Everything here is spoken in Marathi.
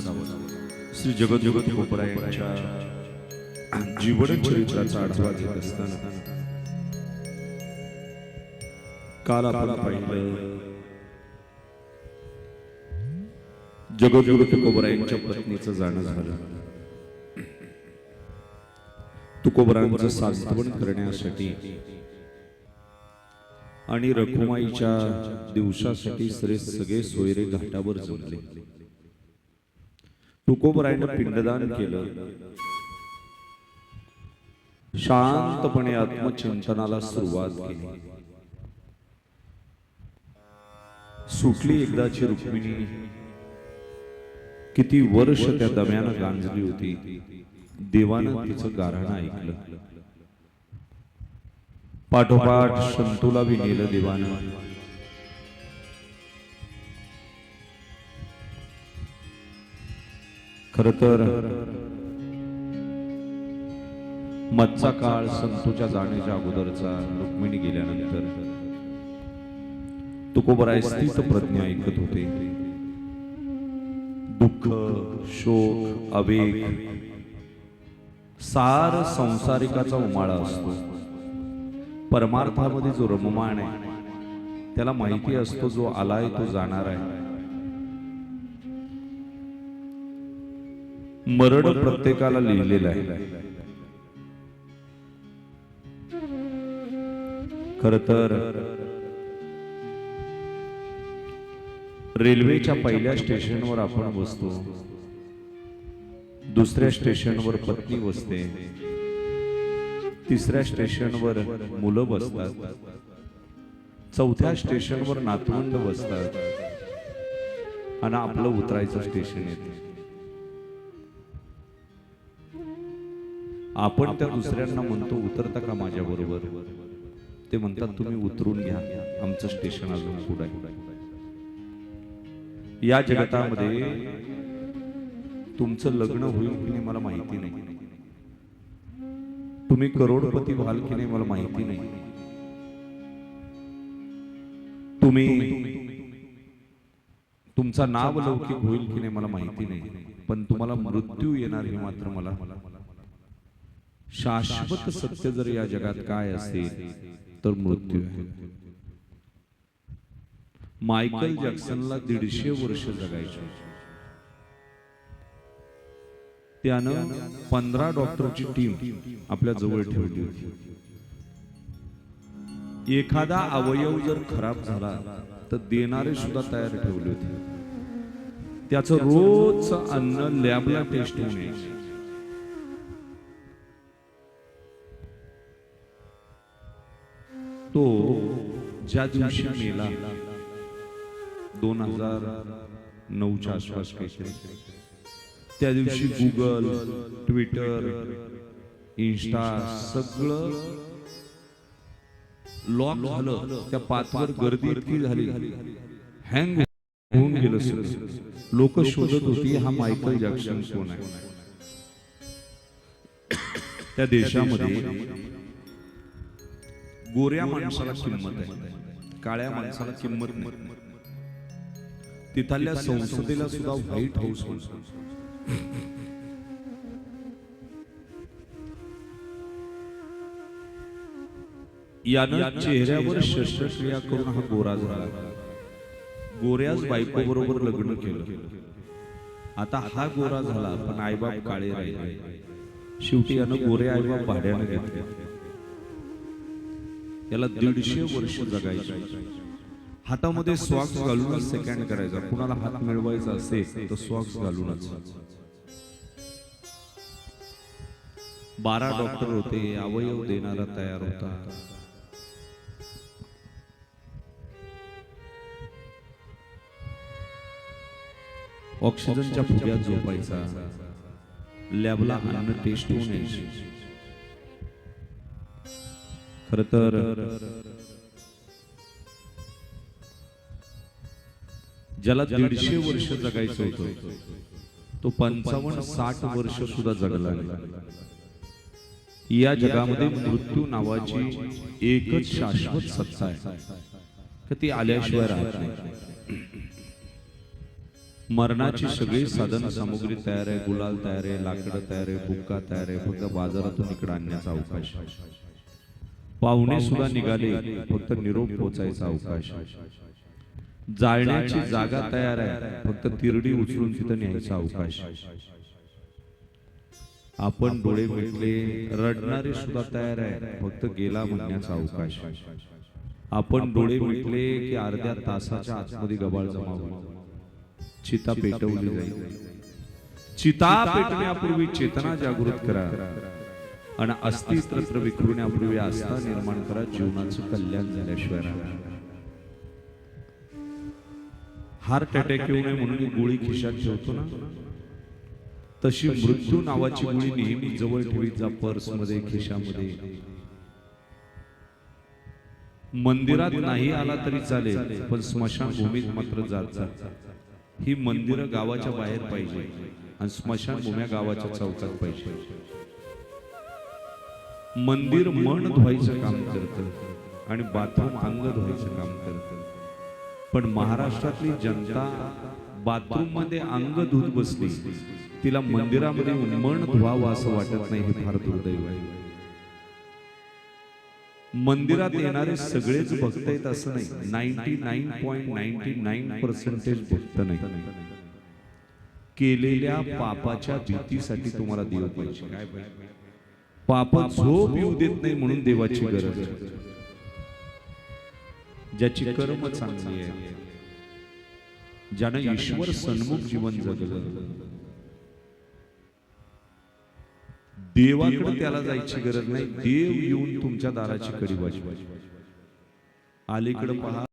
असावं श्री जगद्जगत कोपरायांच्या जीवन चरित्राचा आढावा घेत असताना काल आपण पाहिलं जगद्गुरु तुकोबरायांच्या पत्नीचं जाणं झालं. तुकोबरांचं सांत्वन करण्यासाठी आणि रखुमाईच्या दिवसासाठी सरे सगळे सोयरे घाटावर जमले. तुकोबरायनं पिंडदान केलं. शांतपणे आत्मचिंतनाला सुरुवात केली. सुटली एकदाची रुक्मिणी. किती वर्ष त्या दम्यानं गांजली होती. देवानं तिचं गाऱ्हाणं ऐकलं. पाठोपाठ संतूला बी नेलं देवानं. खर तर मधचा काळ संतूच्या जाण्याच्या अगोदरचा रुक्मिणी गेल्यानंतर. तुकोबराय स्थित प्रज्ञा ऐकत होते. दुःख शोक आवेग सार संसारिकाचा उमाळा असतो. परमार्थामध्ये जो रममाण आहे त्याला माहिती असतो जो आलाय तो जाणार आहे. मरण प्रत्येकाला लिहिलेलं आहे. खर तर रेल्वेच्या पहिल्या स्टेशनवर आपण बसतो. दुसऱ्या स्टेशनवर पत्नी बसते. तिसऱ्या स्टेशनवर मुलं बसतात. चौथ्या स्टेशनवर नातवंड बसतात. आणि आपलं उतरायचं स्टेशन येते. आपण त्या दुसऱ्यांना म्हणतो उतरता का माझ्या बरोबर? ते म्हणतात तुम्ही उतरून घ्या. आमचं स्टेशन अजून पुढे या जगतामध्ये तुमचं लग्न होईल की नाही. मला माहिती नाही. तुम्ही करोडपती व्हाल की नाही मला माहिती नाही. तुम्ही तुमचा नाव लौकिक होईल की नाही मला माहिती नाही. पण तुम्हाला मृत्यू येणार हे मात्र मला शाश्वत सत्य जर या जगात काय असेल तर मृत्यू आहे. मायकल जॅक्सनला दीडशे वर्ष जगायचे त्यानं पंधरा डॉक्टरची टीम आपल्या जवळ ठेवली होती. एखादा अवयव जर खराब झाला तर देणारे सुद्धा तयार ठेवले होते. त्याचं रोज अन्न लॅबला टेस्ट होऊन तो ज्या दिवशी मेला दोन हजार नऊच्या आसपास काहीतरी. त्या दिवशी गुगल ट्विटर इन्स्टा सगळं लॉक झालं. त्या पाचवर गर्दी इतकी झाली. हँग होऊन गेलं सगळं. लोक शोधत होती हा मायकल जॅक्सन कोण आहे? त्या देशामध्ये गोऱ्या माणसाला किंमत आहे. काळ्या माणसाला किंमत नाही. तिथल्या संसदेला सुद्धा व्हाईट हाऊस यानं चेहऱ्यावर शस्त्रक्रिया करून हा गोरा झाला. गोऱ्याच बायको बरोबर लग्न केलं. आता हा गोरा झाला पण आईबाप काळे राहिले. शेवटी यानं गोरे आईबाप भाड्यानं घेतले. याला दीडशे वर्ष जगायचे. हातामध्ये सॉक्स घालूनच सेकंड करायचा. कुणाला हात मिळवायचा असेल तर सॉक्स घालूनच. बारा डॉक्टर होते अवयव देणारा तयार होता. ऑक्सिजनच्या फुग्यात झोपायचा. लॅबला अन्न टेस्ट होऊन यायची खर तर. ज्याला दीडशे वर्ष जगायचं होतं तो पंचावन्न साठ वर्ष सुद्धा जगला या जगामध्ये मृत्यू नावाची एकच शाश्वत सत्ता आहे. ती आल्याशिवाय राहत नाही? मरणाची सगळी साधन सामुग्री तयार आहे गुलाल तयार आहे लाकडं तयार आहे बुक्का तयार आहे फक्त बाजारातून इकडे आणण्याचा अवकाश पाहुणे सुद्धा निघाले. फक्त निरोप पोचायचा अवकाश. जाळण्याची जागा तयार आहे. फक्त तिरडी उचलून तिथं न्यायचा अवकाश. आपण डोळे मिटले रडणारे सुद्धा तयार आहे. फक्त गेला म्हणण्याचा अवकाश. आपण डोळे मिटले की अर्ध्या तासाच्या आतमध्ये गबाळ जमा चिता पेटवली जाईल. चिता पेटण्यापूर्वी चेतना जागृत करा. आणि अस्तित्व विखुरण्यापूर्वी आस्था निर्माण करा जीवनाचं कल्याण झाल्याशिवाय राहणार हार्ट अटॅक येऊ नये म्हणून गोळी खिशात ठेवतो ना. तशी मृत्यू नावाची गोळी नेहमी जवळ ठेवीत जा पर्समध्ये खिशामध्ये. मंदिरात नाही आला तरी चालेल पण स्मशानभूमीत मात्र जात जात ही मंदिरं गावाच्या बाहेर पाहिजे आणि स्मशानभूम्या गावाच्या चौकात पाहिजे. मंदिर मन धुवायचं काम करतं. आणि बाथरूम अंग धुवायचं काम करतं. पण महाराष्ट्रातली जनता बाथरूममध्ये अंग धुत बसली. तिला मंदिरामध्ये मन धुवावं असं वाटत नाही हे फार दुर्दैव आहे. मंदिरात येणारे सगळेच भक्त आहेत असं नाही. Ninety nine point ninety nine percentage भक्त नाही. केलेल्या पापाच्या भीतीसाठी तुम्हाला देव पाहिजे. काय पाहिजे? पाप झोप येऊ देत नाही म्हणून देवाची गरज. ज्याची कर्म चांगली आहे. ज्यानं ईश्वर सन्मुख जीवन जगलं. देवाकडे त्याला जायची गरज नाही. देव येऊन तुमच्या दाराची कडी वाजवा. अलीकडे पहा.